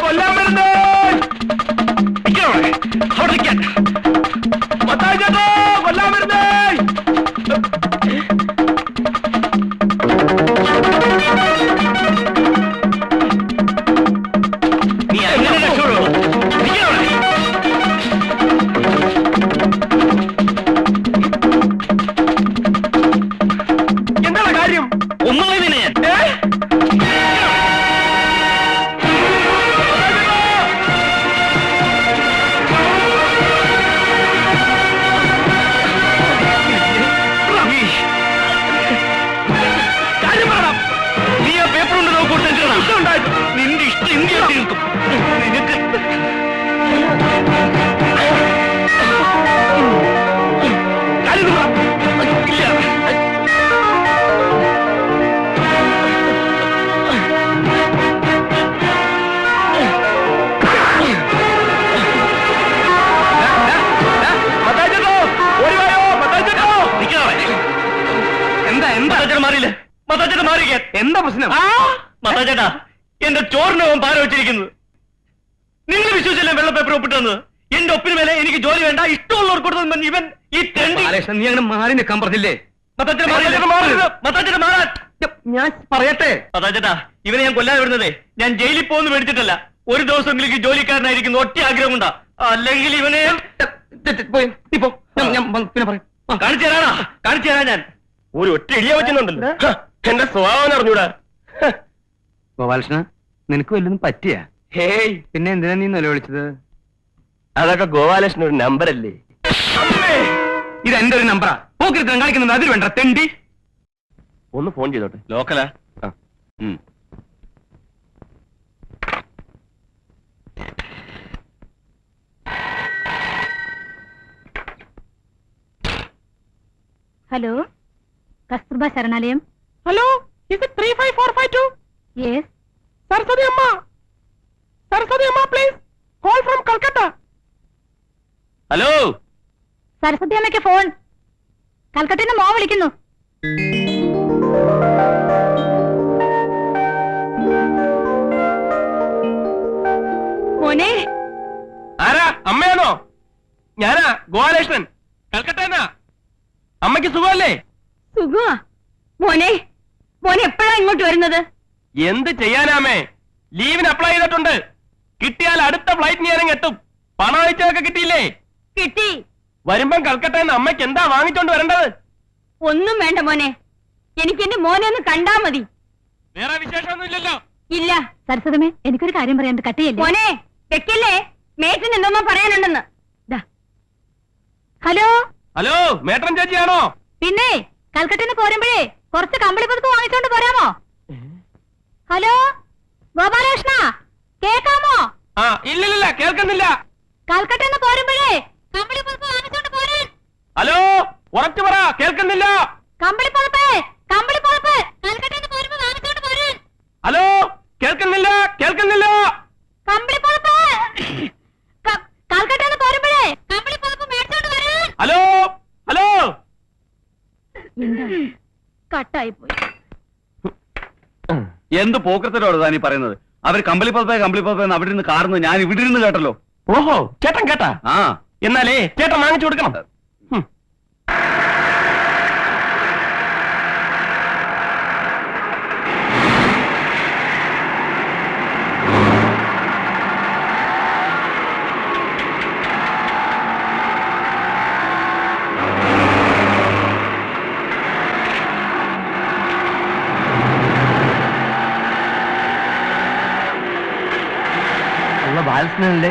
കൊല്ലാൻ വരുന്നേ. അവിടെ എന്താ പ്രശ്നം? മത്താച്ചേട്ടാ എന്റെ അവൻ പാര വെച്ചിരിക്കുന്നത് നിങ്ങൾ വിശ്വസിച്ചല്ലേ വെള്ള പേപ്പർ ഒപ്പിട്ടെന്ന് എന്റെ ഒപ്പിന് മേലെ എനിക്ക് ജോലി വേണ്ട ഇഷ്ടമുള്ളവർ കൊടുത്തു ഇവൻ ഈ തെണ്ടി നീ അങ്ങനെ മാറി നിൽക്കാൻ പറഞ്ഞില്ലേ ഞാൻ പറയട്ടെ? മതാചേട്ടാ ഇവനെ ഞാൻ കൊല്ലാതെ വിടുന്നതേ. ഞാൻ ജയിലിൽ പോകുന്നു മേടിച്ചിട്ടല്ല. ഒരു ദിവസമെങ്കിലും ഈ ജോലിക്കാരനായിരിക്കുന്നു. ഒറ്റ ആഗ്രഹം ഉണ്ടാ അല്ലെങ്കിൽ ഇവനെ. കാണിച്ചു തരാനാ കാണിച്ചു തരാ ഞാൻ. ഒരു ഒറ്റ ഇടിയ വെച്ചിട്ടുണ്ടല്ലോ. എന്റെ സ്വഭാവം അറിഞ്ഞൂടാ. ഗോപാലകൃഷ്ണ നിനക്ക് വല്ലതും പറ്റിയ? ഹേയ്. പിന്നെ എന്തിനാ നീ നിലവിളിച്ചത് അതൊക്കെ ഗോപാലകൃഷ്ണ ഒരു നമ്പർ അല്ലേ? ഇത് എന്റെ ഒരു നമ്പറാ പോക്കിരുത്തം കാണിക്കുന്നത് അതിൽ വേണ്ട തെണ്ടി. ഒന്ന് ഫോൺ ചെയ്തോട്ടെ. ലോക്കലാ? ഹലോ കസ്തൂർബ ശരണാലയം. ഹലോ ഇത് three five four five two yes Saraswathi അമ്മ സരസ്വതി അമ്മ please call from Calcutta hello Saraswathi അമ്മയ്ക്ക് ഫോൺ കൽക്കട്ടയിൽ നിന്ന് മോ വിളിക്കുന്നു. മോനെ? ആരാ? അമ്മയാണോ? ഞാനാ ഗോപാലകൃഷ്ണൻ. കൽക്കട്ടന്നാ അമ്മയ്ക്ക് സുഖമല്ലേ? സുഖമാ. മോനെ മോനെ എപ്പോഴാ ഇങ്ങോട്ട് വരുന്നത്? എന്ത് ചെയ്യാനാമേ? ലീവിന് അപ്ലൈ ചെയ്തിട്ടുണ്ട്. കിട്ടിയാൽ അടുത്ത ഫ്ലൈറ്റ് ഞാൻ എത്തും. പണം അയച്ചതൊക്കെ കിട്ടിയില്ലേ? കിട്ടി. വരുമ്പം കൽക്കട്ടന്ന് അമ്മയ്ക്ക് എന്താ വാങ്ങിച്ചോണ്ട് വരേണ്ടത്? ഒന്നും വേണ്ട മോനെ. എനിക്ക് എന്റെ മോനെ ഒന്ന് കണ്ടാ മതി. വേറെ വിശേഷമൊന്നുമില്ലല്ലോ ഇല്ല. സരസ്വതമേ എനിക്കൊരു കാര്യം പറയാണ്ട് കട്ടിയല്ലേ? മോനെ വെക്കില്ലേ? മേറ്റിന് എന്തോന്നോ പറയാനുണ്ടെന്ന്. ദാ. ഹലോ? ഹലോ മേട്ടൻ ചേച്ചിയാണോ? പിന്നെ കൽക്കട്ടയിൽ നിന്ന് പോരുമ്പോഴേ കുറച്ച് കമ്പിളി പുതുപ്പ് വാങ്ങിച്ചോണ്ട് പോരാമോ? ഹലോ? ഗോപാലകൃഷ്ണ കേക്കാമോ? ആ ഇല്ലില്ല കേൾക്കുന്നില്ല. കൽക്കട്ട നിന്ന് പോരുമ്പോഴേ കമ്പിളി പുതുപ്പ് വാങ്ങിച്ചോണ്ട് പോരാൻ. ഹലോ ഉറച്ചു പറ കേൾക്കുന്നില്ല. കമ്പിളി പുതുപ്പ് കമ്പിളി പുതുപ്പ് കൽക്കട്ട നിന്ന് പോരുമ്പോ വാങ്ങിച്ചോണ്ട് പോരാൻ. ഹലോ കേൾക്കുന്നില്ല കേൾക്കുന്നില്ല കമ്പിളി പുതുപ്പ് ക- കൽക്കട്ടയിൽ നിന്ന് പോരുമ്പോഴേ കമ്പിളി പുതുപ്പ് മേടിച്ചോണ്ട് വരാൻ ഹലോ ഹലോ കട്ടായി പോയി എന്ത് പോക്കത്തിലോട് താനീ പറയുന്നത്? അവർ കമ്പളി പപ്പ കമ്പളി പതപ്പേ അവിടെ നിന്ന് കാർന്ന് ഞാൻ ഇവിടെ ഇരുന്ന് കേട്ടല്ലോ. ഓഹോ ചേട്ടൻ കേട്ടാ? ആ. എന്നാലേ ചേട്ടൻ വാങ്ങിച്ചു കൊടുക്കണം. ഹും. ബാലകൃഷ്ണനല്ലേ?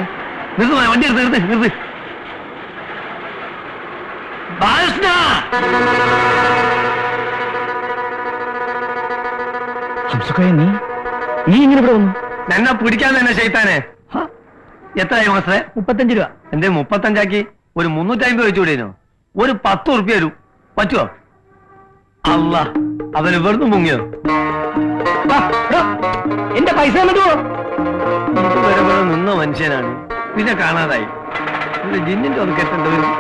നിർത്തു വണ്ടി എടുത്ത് നിർത്ത് നിർത്ത്. ബാലകൃഷ്ണ! നീ? നീ ഇങ്ങനെ ഇവിടെ വന്നു? എന്നെ പിടിക്കാൻ തന്നെ ചെയ്താനെ എത്രയായി മാസേ മുപ്പത്തഞ്ച് രൂപ. എന്റെ മുപ്പത്തഞ്ചാക്കി? ഒരു മുന്നൂറ്റി അമ്പത് വെച്ചുകൂടേനോ ഒരു പത്ത് ഉറുപ്പ്യ വരും. പറ്റുമോ അല്ല അവന് വെറുതെ മുങ്ങിയോ? എന്റെ പൈസ എന്നിട്ട് പോ നിന്ന മനുഷ്യനാണ്. പിന്നെ കാണാതായി. ജിന്നിന്റെ ഒന്ന് കെട്ടേണ്ടി? വരും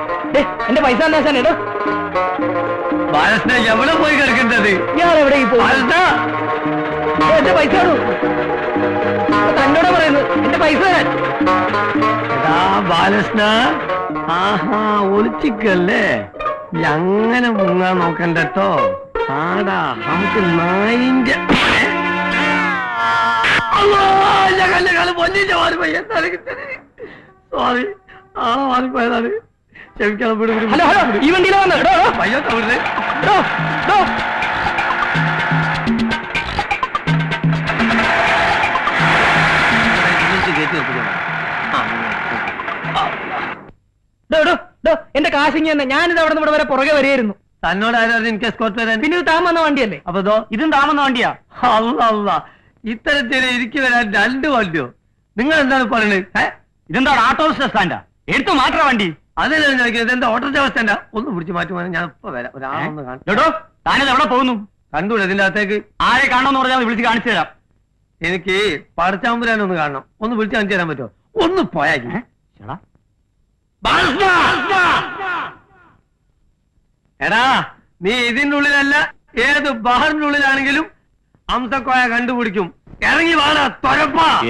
എന്റെ പൈസ എന്നാ സാധനം എവിടെ പോയി കിടക്കേണ്ടത്? ഞാൻ എവിടെ എന്റെ പൈസ തന്നോട് പറയുന്നു എന്റെ പൈസ ബാലകൃഷ്ണ ആഹാ ഒളിച്ചിക്കല്ലേ? ഞങ്ങനെ അങ്ങനെ മുങ്ങാൻ നോക്കണ്ടോ ആടാ നമുക്ക് നായിന്റെ സോറി ആ മാറിപ്പോയതാണ്. ക്ഷമിക്കണം വിട് വിട് ഹലോ ഹലോ ഈ വണ്ടിയിലെ വന്ന് എന്റെ കാശിങ് തന്നെ. ഞാനിത് അവിടെ നിന്ന് ഇവിടെ വരെ പുറകെ വരെയായിരുന്നു തന്നോട് ആരായിരുന്നു എനിക്ക് എസ്കോർട്ട് വരാൻ. പിന്നെ ഇത് താമന്ന വണ്ടിയല്ലേ? അപ്പൊ ഇതും? താമന്ന വണ്ടിയാ? അല്ല അല്ല ഇത്തരത്തിൽ എനിക്ക് വരാൻ രണ്ട് വണ്ടിയോ നിങ്ങൾ എന്താണ് പറയുന്നത് ഏ ഇതെന്താ ഓട്ടോ സ്റ്റാൻഡാ എടുത്തു മാറ്റാ വണ്ടി. അതല്ലേ ഞാൻ ചോദിക്കുന്നത്. എന്താ ഓട്ടോറിച്ച അവസ്ഥ ഒന്ന് പിടിച്ച് മാറ്റുവാൻ ഞാൻ ഇപ്പൊ വരാം. ഒരാളൊന്ന് കാണും കേട്ടോ താനത് എവിടെ പോകുന്നു? കണ്ടൂടെ ഇതിന്റെ അകത്തേക്ക്? ആരെ കാണണമെന്ന് പറഞ്ഞാൽ വിളിച്ച് കാണിച്ചു തരാം. എനിക്ക് പടച്ചാമ്പുരാൻ ഒന്ന് കാണണം. ഒന്ന് വിളിച്ച് കാണിച്ചു തരാൻ പറ്റുമോ? ഒന്ന് പോയാ ചേടാ എടാ. നീ ഇതിന്റെ ഉള്ളിലല്ല ഏത് ബഹറിന്റെ ഉള്ളിലാണെങ്കിലും അംസക്കോയ കണ്ടുപിടിക്കും. ഇറങ്ങി വാടാ തൊരപ്പാ.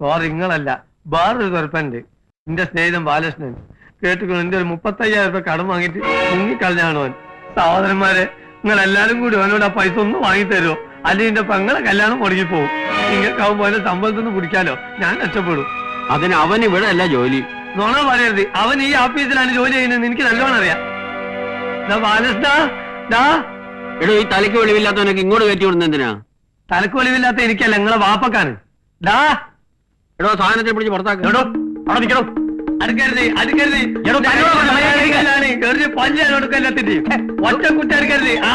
സോറി നിങ്ങളല്ല. വേറൊരു തുറപ്പുണ്ട് എന്റെ സ്നേഹിതൻ ബാലകൃഷ്ണൻ. കേട്ടുകൊണ്ട് എന്റെ ഒരു മുപ്പത്തയ്യായിരം രൂപ കടം വാങ്ങിയിട്ട് മുങ്ങിക്കളഞ്ഞാണ് അവൻ. സഹോദരന്മാരെ നിങ്ങൾ എല്ലാരും കൂടി അവനോട് ആ പൈസ ഒന്ന് വാങ്ങി തരുമോ അല്ലെങ്കിൽ എന്റെ പെങ്ങളെ കല്യാണം മുടങ്ങി പോകും നിങ്ങൾക്കാവുമ്പോ അതിന്റെ സമ്പളത്തിൽ നിന്ന് പിടിക്കാലോ? ഞാൻ രക്ഷപ്പെടും. അതിന് അവൻ ഇവിടെ അല്ല ജോലി. നോണ പറയരുത്. അവൻ ഈ ഓഫീസിലാണ് ജോലി ചെയ്യുന്നത്. എനിക്ക് നല്ലോണം അറിയാം. ബാലകൃഷ്ണ എടോ ഈ തലയ്ക്ക് വെളിവില്ലാത്തവനൊക്കെ ഇങ്ങോട്ട് കയറ്റി വിടുന്ന എന്തിനാ തലക്ക് വെളിവില്ലാത്ത എനിക്കല്ല നിങ്ങളെ വാപ്പക്കാണ് ഡാ എടോ സാധനത്തെ പിടിച്ച് പുറത്താക്ക എടോ അവിടെ നിൽക്കണോ അടുക്കരുത് അടുക്കരുത് എടോ, തന്നോട് പറഞ്ഞ മര്യാദ അടുക്കലാണ്. കേറി പല്ലാണ് കൊടുക്കല്ലത്തിന്റെ ഒറ്റ കുട്ടി അടുക്കരുത് ആ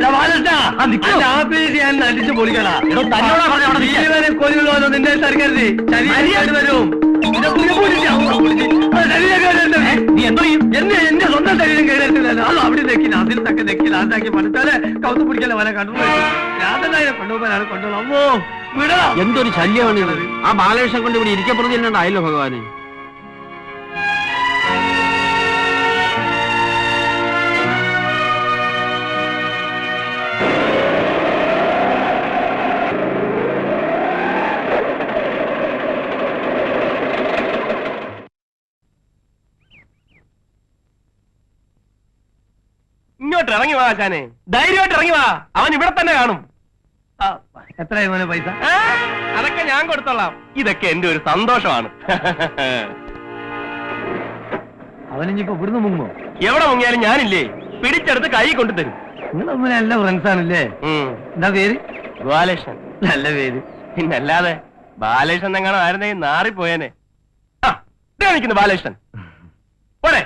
ദാ ബാലകൃഷ്ണ ആ, നിക്കോ. അന്റെ ആഫീസ് ഞാൻ അടിച്ചു പൊളിക്കടാ എടോ, തന്നോടാ പറഞ്ഞെ അവിടെ നിൽക്കാൻ. വരെ കൊല്ലുള്ളൂ നിന്റെ തരക്കരുത് ശരീരം വരും ഇത് പുള്ളി പൊളിച്ച് അങ്ങ് പൊളിച്ച്. അത് ശരീരം നീ എന്തോ ചെയ്യും എന്നെ സ്വന്തം ശരീരം കേടരുത്തില്ലല്ലോ അത് അവിടെ നെക്കി അതിൽ തക്കെ നെക്കി അതാക്കി പഠിച്ചാൽ കൗത്ത് പിടിക്കല വല കണ്ടു. രാധനായ കൊണ്ടുപോകാനാണ് കൊണ്ടുപോകും അമ്മോ വിടാ എന്തൊരു ശല്യമാണ് ആ ബാലകൃഷ്ണൻ കൊണ്ട് ഇവിടെ ഭഗവാനെ ഭഗവാന്? ഇങ്ങോട്ട് ഇറങ്ങി വാ ആശാനെ ധൈര്യമായിട്ട് ഇറങ്ങി വാ. അവൻ ഇവിടെ തന്നെ കാണും. എത്രയായിരുന്നു എത്രയായി മോനെ പൈസ? അതൊക്കെ ഞാൻ കൊടുത്തോളാം. ഇതൊക്കെ എന്റെ ഒരു സന്തോഷമാണ്. അവനിപ്പോ ഇവിടുന്ന് മുങ്ങോ എവിടെ മുങ്ങിയാലും ഞാനില്ലേ? പിടിച്ചെടുത്ത് കൈ കൊണ്ടു തരും. നിങ്ങളൊന്നും നല്ല ഫ്രണ്ട്സ് ആണല്ലേ എന്താ പേര്? ബാലകൃഷ്ണൻ നല്ല പേര്. പിന്നല്ലാതെ ബാലകൃഷ്ണൻ എങ്ങനെ ആയിരുന്നെങ്കിൽ നാറിപ്പോയേനെ. നിൽക്കുന്നു ബാലകൃഷ്ണൻ. പോരെ.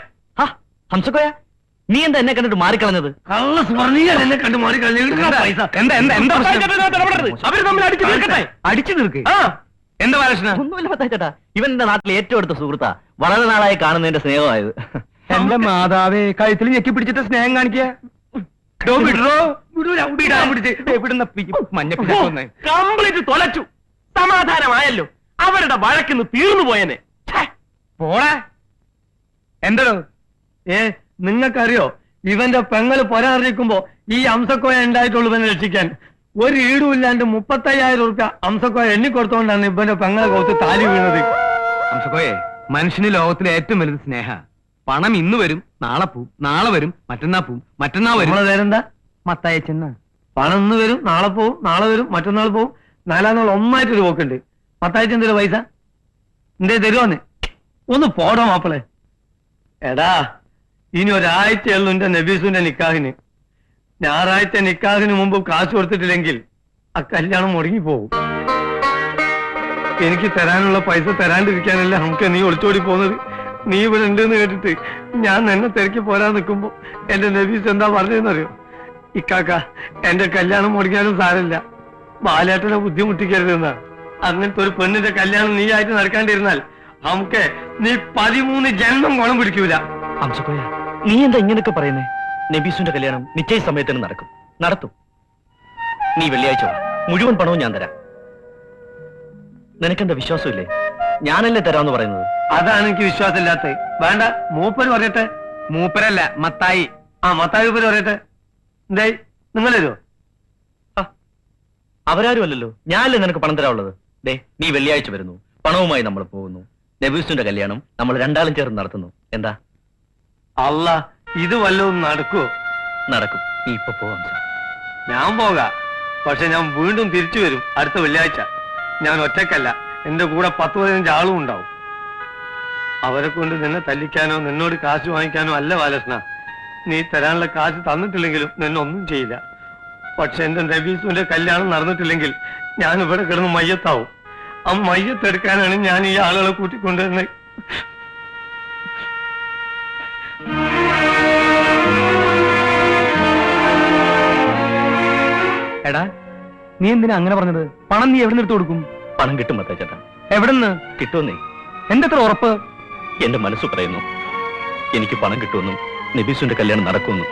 ഹംസക്കോയ? നീ എന്താ എന്നെ കണ്ടിട്ട് മാറിക്കളഞ്ഞത്? കള്ള സ്വർണീയൻ എന്നെ കണ്ടു അടിച്ചു തീർക്ക്. എന്താ ബാലകൃഷ്ണ? ഒന്നുമില്ല പത്താച്ചേട്ടാ ഇവൻ എന്റെ നാട്ടിലെ ഏറ്റവും അടുത്ത സുഹൃത്താ. വളരെ നാളായി കാണുന്നതിന്റെ സ്നേഹമായത്. എന്റെ മാതാവേ കഴുത്തിൽ ഞെക്കി പിടിച്ചിട്ട് സ്നേഹം കാണിക്കുക? കംപ്ലീറ്റ് തൊലച്ചു. സമാധാനമായല്ലോ. അവരുടെ വഴക്കിന്ന് തീർന്നു പോയനെ. പോളെ എന്തോ ഏ നിങ്ങൾക്കറിയോ ഇവന്റെ പെങ്ങൾ പൊരാറിയിക്കുമ്പോ ഈ അംസക്കോയ ഉണ്ടായിട്ടുള്ളൂ ഇവനെ രക്ഷിക്കാൻ. ഒരു ഈടും ഇല്ലാണ്ട് മുപ്പത്തയ്യായിരം റുപ്യ അംസക്കോയ എണ്ണിക്കൊടുത്തോണ്ടാണ് ഇവന്റെ പെങ്ങളെ കൊടുത്ത് താലി വീണത്. അംസക്കോയെ മനുഷ്യന് ലോകത്തിലെ ഏറ്റവും വലുത് സ്നേഹ. പണം ഇന്ന് വരും നാളെ പോവും നാളെ വരും മറ്റന്നാ പോവും മറ്റന്നാ വരും. നമ്മളെ പേരെന്താ? മത്തായച്ചെന്ന. പണം ഇന്ന് വരും നാളെ പോവും നാളെ വരും മറ്റന്നാൾ പോവും. നാലാം നാൾ ഒന്നായിട്ടൊരു പോക്കുണ്ട്. മത്തായ എന്തൊരു പൈസ? എന്തേ തരുവാന്ന്? ഒന്ന് പോടോ മാപ്പിളെ. എടാ ഇനി ഒരാഴ്ചയുള്ളൂ എന്റെ നബീസുന്റെ നിക്കാഹിന്. ഞായറാഴ്ച നിക്കാഹിന് മുമ്പ് കാശ് കൊടുത്തിട്ടില്ലെങ്കിൽ ആ കല്യാണം മുടങ്ങി പോകും. എനിക്ക് തരാനുള്ള പൈസ തരാണ്ടിരിക്കാനല്ല നമുക്ക് നീ ഒളിച്ചോടി പോകുന്നത്? നീ ഇവിടെ ഉണ്ടെന്ന് കേട്ടിട്ട് ഞാൻ എന്നെ തിരക്കി പോരാൻ നിൽക്കുമ്പോ എന്റെ നബീസ് എന്താ പറഞ്ഞതെന്നറിയോ? ഇക്കാക്ക എന്റെ കല്യാണം മുടങ്ങിയാലും സാരമില്ല. ബാലേട്ടനെ ബുദ്ധിമുട്ടിക്കരുതെന്നാ. അങ്ങനത്തെ ഒരു പെണ്ണിന്റെ കല്യാണം നീ ആയിട്ട് നടക്കാണ്ടിരുന്നാൽ നമുക്ക് നീ പതിമൂന്ന് ജന്മം ഗുണം പിടിക്കൂല. ഹംസക്കോയ നീ എന്താ ഇങ്ങനെയൊക്കെ പറയുന്നേ? നബീസുന്റെ കല്യാണം നിശ്ചയ സമയത്തിന് നടക്കും. നടത്തും. നീ വെള്ളിയാഴ്ച. മുഴുവൻ പണവും ഞാൻ തരാം. നിനക്കെന്താ വിശ്വാസമില്ലേ? ഞാനല്ലേ തരാന്ന് പറയുന്നത്? അതാണ് എനിക്ക് വിശ്വാസമില്ലാത്ത വേണ്ട മൂപ്പര് പറയട്ടെ. മൂപ്പരല്ല മത്തായി. ആ മത്തായി ഉപ്പര് പറയട്ടെ. എന്തായി നിങ്ങൾ തരുമോ അവരാരും അല്ലല്ലോ. ഞാനല്ലേ നിനക്ക് പണം തരാനുള്ളത്? ദേ നീ വെള്ളിയാഴ്ച വരുന്നു. പണവുമായി നമ്മൾ പോകുന്നു. നബീസിന്റെ കല്യാണം നമ്മൾ രണ്ടാളും ചേർന്ന് നടത്തുന്നു. എന്താ? അല്ല ഇത് വല്ലതും നടക്കുവോ? നടക്കും. നീ ഇപ്പൊ പോവാം സാർ. ഞാൻ പോകാം. പക്ഷെ ഞാൻ വീണ്ടും തിരിച്ചു വരും. അടുത്ത വെള്ളിയാഴ്ച. ഞാൻ ഒറ്റക്കല്ല എന്റെ കൂടെ പത്ത് പതിനഞ്ച് ആളും ഉണ്ടാവും. അവരെ കൊണ്ട് നിന്നെ തല്ലിക്കാനോ നിന്നോട് കാശ് വാങ്ങിക്കാനോ അല്ല ബാലകൃഷ്ണ. നീ തരാനുള്ള കാശ് തന്നിട്ടില്ലെങ്കിലും നിന്നെ ഒന്നും ചെയ്യില്ല. പക്ഷെ എന്റെ നബീസുവിന്റെ കല്യാണം നടന്നിട്ടില്ലെങ്കിൽ ഞാൻ ഇവിടെ കിടന്ന് മയ്യത്താവും. ആ മയ്യത്തെടുക്കാനാണ് ഞാൻ ഈ ആളുകളെ കൂട്ടിക്കൊണ്ടുവരുന്നത്. എടാ നീ എന്തിനാ അങ്ങനെ പറഞ്ഞത്? പണം നീ എവിടെ നിന്ന് എടുത്തു കൊടുക്കും? പണം കിട്ടും മത്താച്ചേട്ടാ എവിടെന്ന്? കിട്ടുമെന്നേ. എന്തത്ര ഉറപ്പ്? എന്റെ മനസ്സ് പറയുന്നു എനിക്ക് പണം കിട്ടുമെന്നും നബീസിന്റെ കല്യാണം നടക്കുമെന്നും.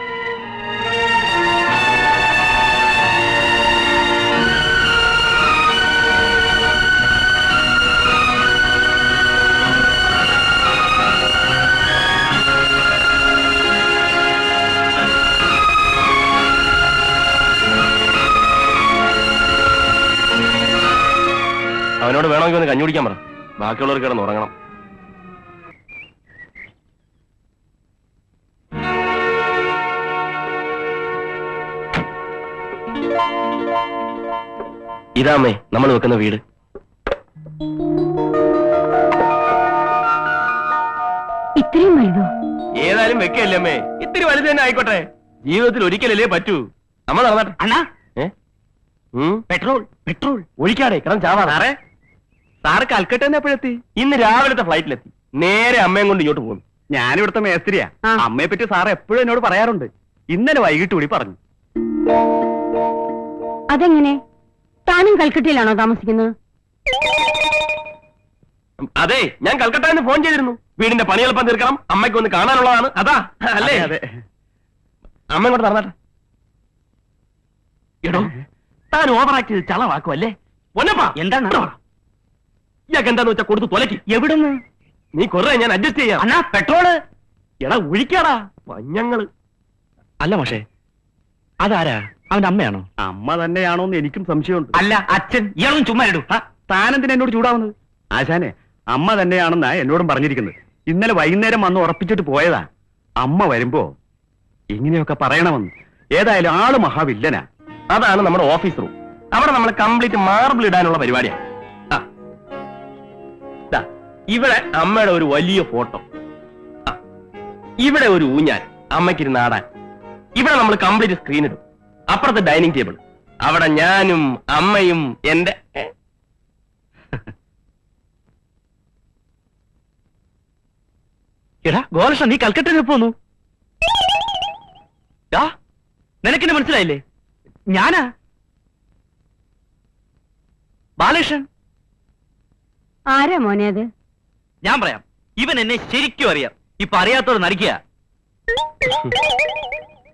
അവനോട് വേണമെങ്കിൽ ഒന്ന് കഞ്ഞി കുടിക്കാൻ പറ. ബാക്കിയുള്ളവർ കിടന്ന് ഉറങ്ങണം. ഇതാമേ നമ്മൾ വെക്കുന്ന വീട്. ഇത്രയും വലുതോ? ഏതായാലും വെക്കല്ലേ അമ്മേ? ഇത്തിരി വലുത് തന്നെ ആയിക്കോട്ടെ. ജീവിതത്തിൽ ഒരിക്കലല്ലേ പറ്റൂ. നമ്മൾ നടന്നാട്ടെ. അണ്ണാ. ഏ? ഉം? Petrol petrol. ഒഴിക്കാടെ കിടന്ന് ചാവാ സാറേ സാറ് കൽക്കട്ട എപ്പോഴെത്തി? ഇന്ന് രാവിലത്തെ ഫ്ലൈറ്റിലെത്തി. നേരെ അമ്മയും കൊണ്ട് ഇങ്ങോട്ട് പോകും ഞാനിവിടുത്തെ മേസ്ത്രിയാ. അമ്മയെ പറ്റി സാറ് എപ്പോഴും എന്നോട് പറയാറുണ്ട്. ഇന്നലെ വൈകിട്ട് കൂടി പറഞ്ഞു. അതെങ്ങനെ? താനും കൽക്കട്ടയിലാണോ താമസിക്കുന്നത്? അതെ ഞാൻ കൽക്കട്ടയിൽ നിന്ന് ഫോൺ ചെയ്തിരുന്നു. വീടിന്റെ പണി എളുപ്പം തീർക്കണം. അമ്മയ്ക്ക് ഒന്ന് കാണാനുള്ളതാണ്. അതാ അല്ലേ? അതെ, അമ്മ ഇങ്ങോട്ട് നടന്നാട്ടെ. എടോ താൻ ഓവർ ആക്ട് ചെയ്ത് ചളവാക്കുമല്ലേ പൊന്നപ്പാ എന്താണ്? ഇയാൾക്ക് എന്താന്ന് വെച്ചാ കൊടുത്ത് തൊലക്കി എവിടുന്ന്? നീ കൊറേ ഞാൻ അഡ്ജസ്റ്റ് ചെയ്യാം. അണ്ണാ പെട്രോൾ എടാ ഒഴിക്കാടാ. വഞ്ഞങ്ങൾ അല്ല പക്ഷേ അതാരാ? അവന്റെ അമ്മയാണോ? അമ്മ തന്നെയാണോ എന്ന് എനിക്കും സംശയമുണ്ട്. അല്ല അച്ഛൻ. ഇയാളും ചുമ്മാ ഇടൂ താനെന്തിനാ എന്നോട് ചൂടാവുന്നത്? ആശാനെ അമ്മ തന്നെയാണെന്നാ എന്നോടും പറഞ്ഞിരിക്കുന്നത്. ഇന്നലെ വൈകുന്നേരം വന്ന് ഉറപ്പിച്ചിട്ട് പോയതാ. അമ്മ വരുമ്പോ ഇങ്ങനെയൊക്കെ പറയണമെന്ന്. ഏതായാലും ആൾ മഹാവില്ലനാ. അതാണ് നമ്മുടെ ഓഫീസ് റൂം. അവിടെ നമ്മൾ കംപ്ലീറ്റ് മാർബിൾ ഇടാനുള്ള പരിപാടിയാണ് ഇവിടെ അമ്മയുടെ ഒരു വലിയ ഫോട്ടോ. ഇവിടെ ഒരു ഊഞ്ഞാൽ അമ്മയ്ക്കിരുന്ന് ആടാൻ. ഇവിടെ നമ്മൾ കംപ്ലീറ്റ് സ്ക്രീൻ ഇടും. അപ്പുറത്ത് ഡൈനിങ് ടേബിൾ അവിടെ ഞാനും അമ്മയും എന്റെ? എടാ ഗോലക്ഷ നീ കൽക്കട്ടയിൽ പോന്നു നിനക്കിന്റെ മനസ്സിലായില്ലേ? ഞാനാ? ബാലകൃഷ്ണൻ? ആരാ മോനെ അത്? ഞാൻ പറയാം. ഇവൻ എന്നെ ശരിക്കും അറിയാം. ഇപ്പൊ അറിയാത്തവർ നടിക്കുക.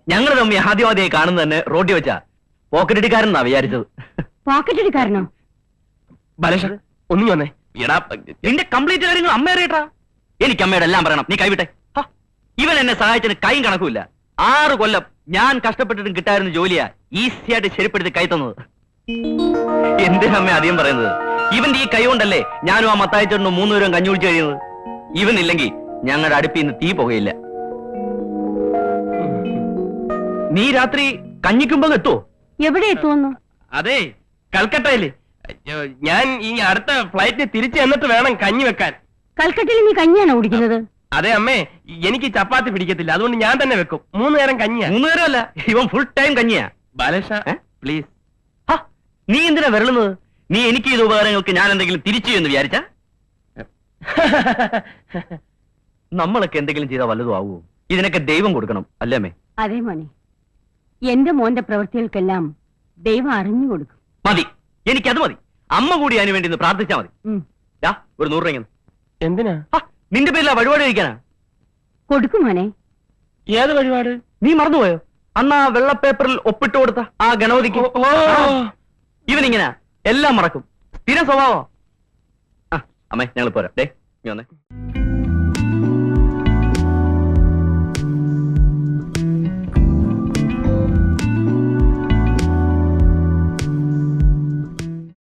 ഞങ്ങൾ തമ്മി ആദ്യവാദിയെ കാണുന്നത് തന്നെ റോഡിൽ വെച്ചാ. പോക്കറ്റടിക്കാരൻ എന്നാ വിചാരിച്ചത്. പോക്കറ്റ് അടിക്കാരനോ ബാലേഷ ഒന്നും വന്നേ. എടാ നിന്റെ കംപ്ലീറ്റ് കാര്യങ്ങൾ അമ്മ അറിയട്ടാ. എനിക്ക് അമ്മയുടെ എല്ലാം പറയണം. നീ കൈവിട്ടെ. ഇവൻ എന്നെ സഹായിച്ചതിന് കൈയും കണക്കുമില്ല. ആറ് കൊല്ലം ഞാൻ കഷ്ടപ്പെട്ടിട്ടും കിട്ടായിരുന്ന ജോലിയാ ഈസിയായിട്ട് ശരിപ്പെടുത്തി കൈ തന്നത്. എന്തിനമ്മ അധികം പറയുന്നത്? ഇവന്റെ ഈ കൈ കൊണ്ടല്ലേ ഞാനും ആ മത്തായിച്ചോണ്ടും മൂന്നുപേരും കഞ്ഞി കുടിച്ചു കഴിയുന്നത്? ഇവൻ ഇല്ലെങ്കിൽ ഞങ്ങളുടെ അടുപ്പിൽ നിന്ന് തീ പുകയില്ല. നീ രാത്രി കഞ്ഞിക്കുമ്പോ എത്തുവോ എവിടെ എത്തുമെന്നു? അതെ കൽക്കട്ടയിൽ. ഞാൻ ഈ അടുത്ത ഫ്ലൈറ്റ് തിരിച്ചു എന്നിട്ട് വേണം കഞ്ഞി വെക്കാൻ. കൽക്കട്ടയിൽ നീ കഞ്ഞിയാണോ കുടിക്കുന്നത്? അതെ അമ്മേ എനിക്ക് ചപ്പാത്തി പിടിക്കത്തില്ല. അതുകൊണ്ട് ഞാൻ തന്നെ വെക്കും. മൂന്ന് നേരം കഞ്ഞിയാ. മൂന്ന് നേരം അല്ല ഇവൻ ഫുൾ ടൈം കഞ്ഞിയാ ബാലേഷ പ്ലീസ് നീ എന്തിനാ വരളുന്നത്? നീ എനിക്ക് ചെയ്ത ഉപകാരങ്ങൾക്ക് ഞാൻ എന്തെങ്കിലും തിരിച്ചു എന്ന് വിചാരിച്ച? നമ്മളൊക്കെ എന്തെങ്കിലും ചെയ്താൽ വല്ലതും ആവുമോ ഇതിനൊക്കെ ദൈവം കൊടുക്കണം അല്ലേ അമ്മേ? അതെ മോനെ. എന്റെ മോന്റെ പ്രവൃത്തികൾക്കെല്ലാം ദൈവം അറിഞ്ഞു കൊടുക്കും. മതി. എനിക്കത് മതി. അമ്മ കൂടി അതിന് വേണ്ടി ഒന്ന് പ്രാർത്ഥിച്ചാ മതി. ഉം. ദാ, ഒരു നൂറ് രൂപ ഇങ്ങ്. എന്തിനാ? ഹ, നിന്റെ പേരിലാ വഴിപാട് കഴിക്കാനാ? കൊടുക്കും മോനെ. ഏത് വഴിപാട്? നീ മറന്നുപോയോ? അന്ന് ആ വെള്ള പേപ്പറിൽ ഒപ്പിട്ട് കൊടുത്ത ആ ഗണപതിക്ക്. ഓ, ഓ. ഇവനിങ്ങനെ? എല്ലാം മറക്കും. തീരെ സ്വഭാവം? ആ അമ്മേ ഞങ്ങൾ പോരാ. ഡേ നീ വന്നേ.